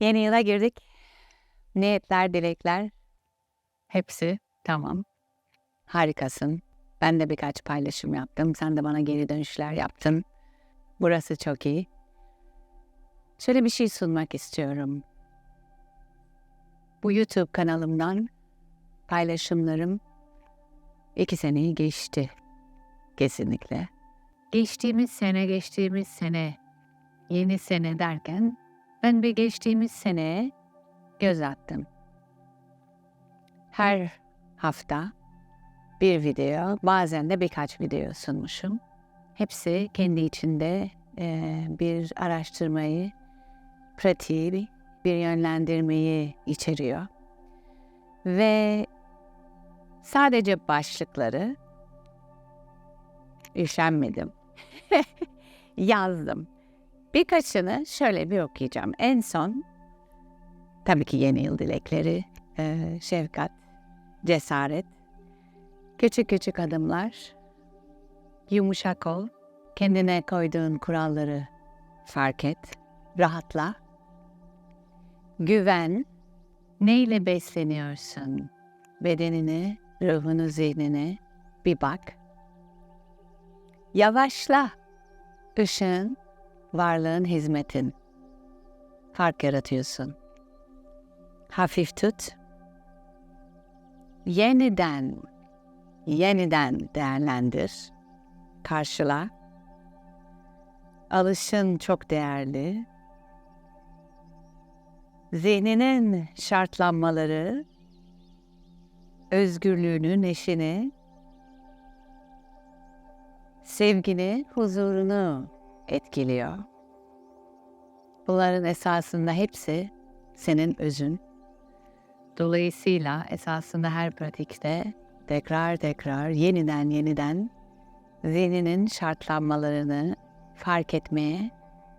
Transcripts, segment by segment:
Yeni yıla girdik. Niyetler, dilekler Hepsi tamam. harikasın. Ben de birkaç paylaşım yaptım. Sen de bana geri dönüşler yaptın. Burası çok iyi. Şöyle bir şey sunmak istiyorum. Bu YouTube kanalımdan paylaşımlarım iki seneyi geçti. Kesinlikle. Geçtiğimiz sene, geçtiğimiz sene, yeni sene derken Ben bir geçtiğimiz seneye göz attım. Her hafta bir video, bazen de birkaç video sunmuşum. Hepsi kendi içinde eee, bir araştırmayı, pratiği, bir yönlendirmeyi içeriyor. Ve sadece başlıkları üşenmedim. Yazdım. Birkaçını şöyle bir okuyacağım. En son tabii ki yeni yıl dilekleri, eee, şefkat, cesaret, küçük küçük adımlar, yumuşak ol, kendine koyduğun kuralları fark et, rahatla, güven, neyle besleniyorsun, bedenini, ruhunu, zihnini bir bak, yavaşla, ışığın, varlığın, hizmetin. Fark yaratıyorsun. Hafif tut. Yeniden, yeniden değerlendir. Karşıla. Alışın çok değerli. Zihninin şartlanmaları, özgürlüğünü, neşini, sevgini, huzurunu etkiliyor. Bunların esasında hepsi senin özün. Dolayısıyla esasında her pratikte tekrar tekrar yeniden yeniden zihninin şartlanmalarını fark etmeye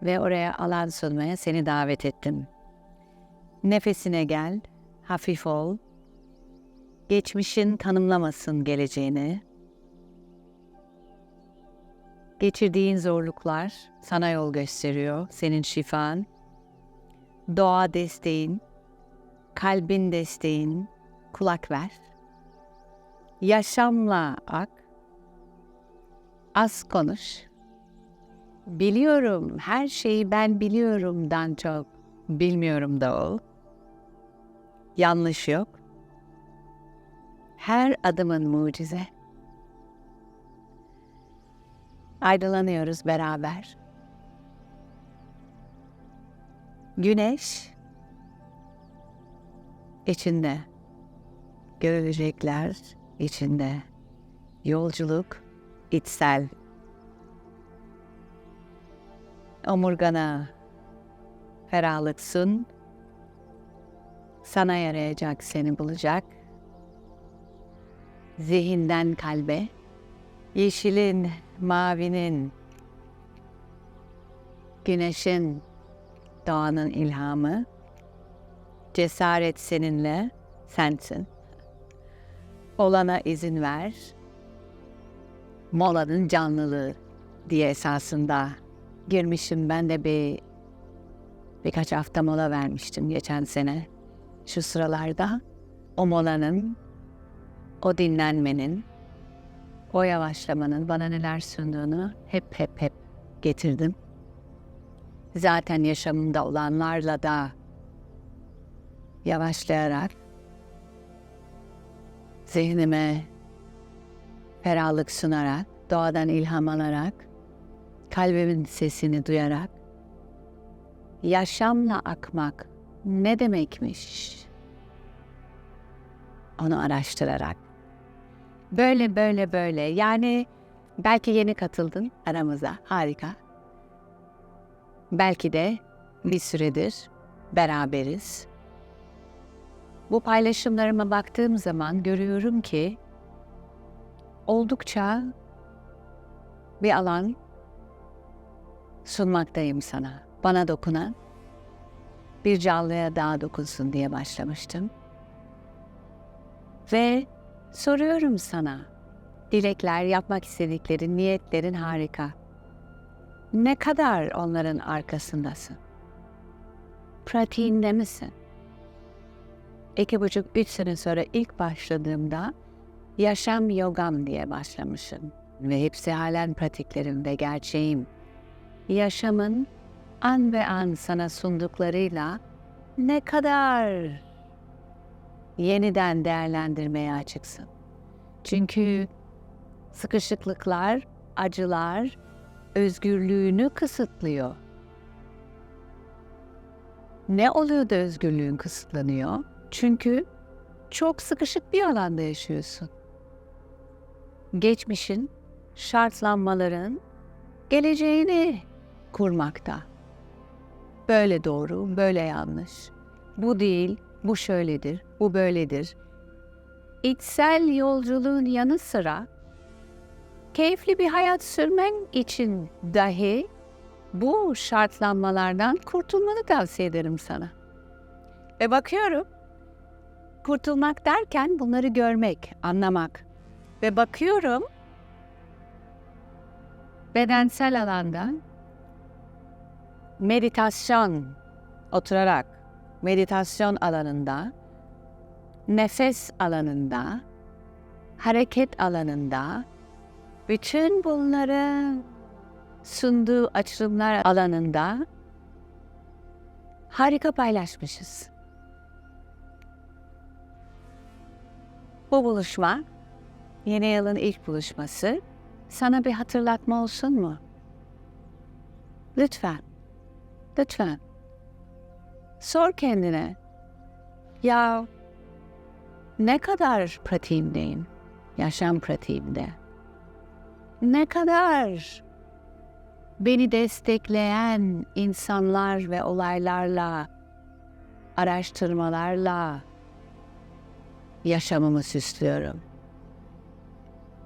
ve oraya alan sunmaya seni davet ettim. Nefesine gel, hafif ol. Geçmişin tanımlamasın geleceğini, Geçirdiğin zorluklar sana yol gösteriyor, senin şifan. Doğa desteğin, kalbin desteğin, kulak ver. Yaşamla ak, az konuş. Biliyorum, her şeyi ben biliyorumdan çok bilmiyorum da ol. Yanlış yok. Her adımın mucize. Aydınlanıyoruz beraber. Güneş içinde, görülecekler içinde, yolculuk içsel. Omurgana ferahlık sun, sana yarayacak seni bulacak. Zihinden kalbe, yeşilin, mavinin, güneşin, doğanın ilhamı, cesaret seninle, sensin. Olana izin ver, molanın canlılığı diye esasında girmişim. Ben de bir birkaç hafta mola vermiştim geçen sene. Şu sıralarda o molanın, o dinlenmenin, o yavaşlamanın bana neler sunduğunu hep hep hep getirdim. Zaten yaşamımda olanlarla da yavaşlayarak zihnime ferahlık sunarak, doğadan ilham alarak, kalbimin sesini duyarak yaşamla akmak ne demekmiş? Onu araştırarak Böyle böyle böyle. Yani belki yeni katıldın aramıza. Harika. Belki de bir süredir beraberiz. Bu paylaşımlarıma baktığım zaman görüyorum ki oldukça bir alan sunmaktayım sana. Bana dokunan bir canlıya daha dokunsun diye başlamıştım. Ve Soruyorum sana. Dilekler, yapmak istediklerin, niyetlerin harika. Ne kadar onların arkasındasın? pratiğinde misin? İki buçuk, üç sene sonra ilk başladığımda yaşam yogam diye başlamışım. Ve hepsi halen pratiklerim ve gerçeğim. Yaşamın an ve an sana sunduklarıyla ne kadar yeniden değerlendirmeye açıksın. Çünkü sıkışıklıklar, acılar özgürlüğünü kısıtlıyor. Ne oluyor da özgürlüğün kısıtlanıyor? Çünkü çok sıkışık bir alanda yaşıyorsun. Geçmişin, şartlanmaların geleceğini kurmakta. Böyle doğru, böyle yanlış. Bu değil, bu şöyledir, bu böyledir. İçsel yolculuğun yanı sıra keyifli bir hayat sürmen için dahi bu şartlanmalardan kurtulmanı tavsiye ederim sana. Ve bakıyorum, kurtulmak derken bunları görmek, anlamak. Ve bakıyorum, bedensel alanda meditasyon, oturarak meditasyon alanında, nefes alanında, hareket alanında, bütün bunların sunduğu açılımlar alanında harika paylaşmışız. Bu buluşma, yeni yılın ilk buluşması, sana bir hatırlatma olsun mu? Lütfen, lütfen. Sor kendine, ya ne kadar pratiğimdeyim, yaşam pratiğimde? Ne kadar beni destekleyen insanlar ve olaylarla, araştırmalarla yaşamımı süslüyorum.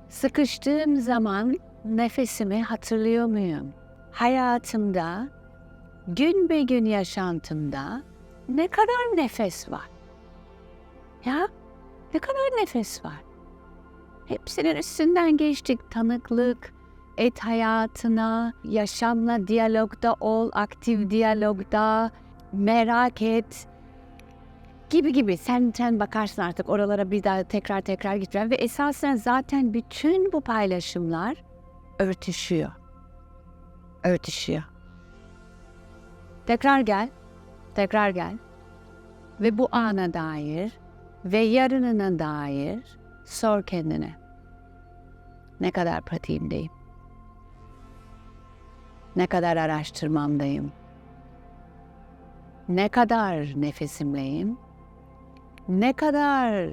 Sıkıştığım zaman nefesimi hatırlıyor muyum? Hayatımda, gün be gün yaşantımda ne kadar nefes var? Ya ne kadar nefes var? Hepsinin üstünden geçtik. Tanıklık, et hayatına, yaşamla diyalogda ol, aktif diyalogda, merak et gibi gibi. Sen sen bakarsın artık oralara bir daha tekrar tekrar gitmem ve esasen zaten bütün bu paylaşımlar örtüşüyor. Örtüşüyor. Tekrar gel, tekrar gel ve bu ana dair ve yarınına dair sor kendine. Ne kadar pratiğimdeyim? Ne kadar araştırmamdayım? Ne kadar nefesimleyim? Ne kadar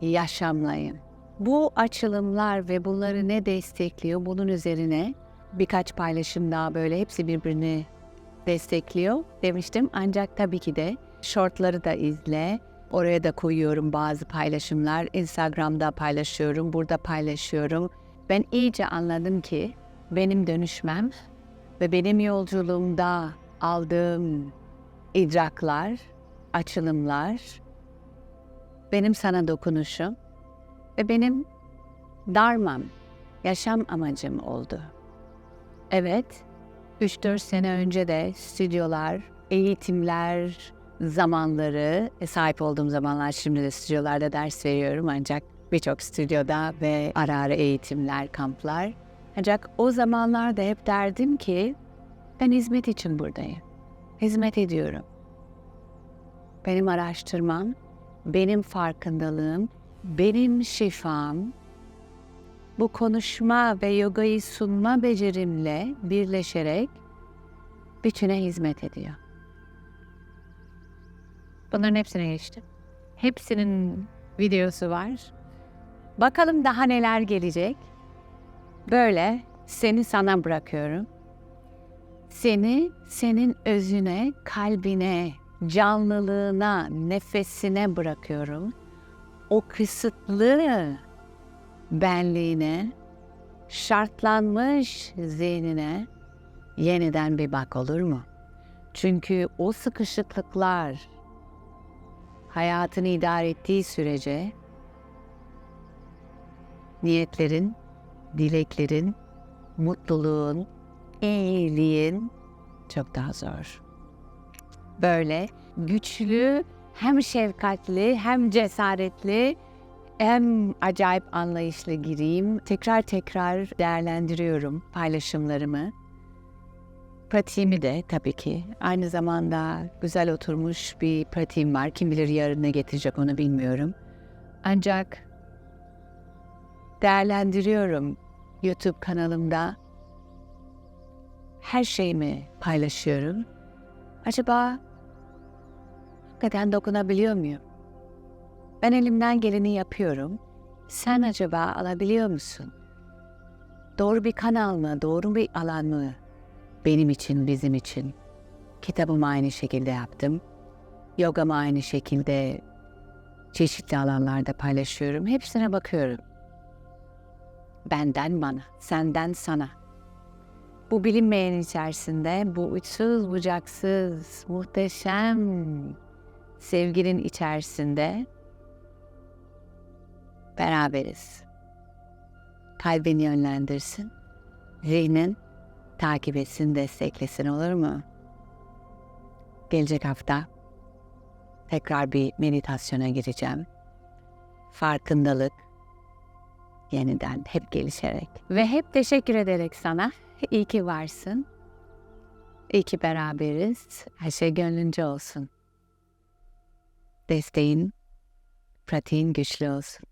yaşamlayım? Bu açılımlar ve bunları ne destekliyor? Bunun üzerine birkaç paylaşım daha böyle hepsi birbirini destekliyor demiştim. Ancak tabii ki de shortları da izle. Oraya da koyuyorum bazı paylaşımlar. Instagram'da paylaşıyorum, burada paylaşıyorum. Ben iyice anladım ki benim dönüşmem ve benim yolculuğumda aldığım idraklar, açılımlar, benim sana dokunuşum ve benim darmam, yaşam amacım oldu. Evet, 3-4 sene önce de stüdyolar, eğitimler, zamanları, e, sahip olduğum zamanlar şimdi de stüdyolarda ders veriyorum ancak birçok stüdyoda ve ara ara eğitimler, kamplar. Ancak o zamanlarda hep derdim ki ben hizmet için buradayım. Hizmet ediyorum. Benim araştırmam, benim farkındalığım, benim şifam, bu konuşma ve yogayı sunma becerimle birleşerek bütüne hizmet ediyor. Bunların hepsine geçtim. Hepsinin videosu var. Bakalım daha neler gelecek. Böyle seni sana bırakıyorum. Seni senin özüne, kalbine, canlılığına, nefesine bırakıyorum. O kısıtlı benliğine, şartlanmış zihnine yeniden bir bak olur mu? Çünkü o sıkışıklıklar hayatını idare ettiği sürece niyetlerin, dileklerin, mutluluğun, iyiliğin çok daha zor. Böyle güçlü, hem şefkatli, hem cesaretli, hem acayip anlayışlı gireyim. Tekrar tekrar değerlendiriyorum paylaşımlarımı. Pratiğimi de tabii ki. Aynı zamanda güzel oturmuş bir pratiğim var. Kim bilir yarın ne getirecek onu bilmiyorum. Ancak değerlendiriyorum YouTube kanalımda. Her şeyimi paylaşıyorum. Acaba hakikaten dokunabiliyor muyum? Ben elimden geleni yapıyorum. Sen acaba alabiliyor musun? Doğru bir kanal mı, doğru bir alan mı? Benim için, bizim için. Kitabımı aynı şekilde yaptım. Yogamı aynı şekilde çeşitli alanlarda paylaşıyorum. Hepsine bakıyorum. Benden bana, senden sana. Bu bilinmeyen içerisinde, bu uçsuz bucaksız, muhteşem sevginin içerisinde beraberiz. Kalbin yönlendirsin, zihnin takip etsin, desteklesin olur mu? Gelecek hafta tekrar bir meditasyona gireceğim. Farkındalık yeniden hep gelişerek ve hep teşekkür ederek sana. İyi ki varsın. İyi ki beraberiz. Her şey gönlünce olsun. Desteğin, pratiğin güçlü olsun.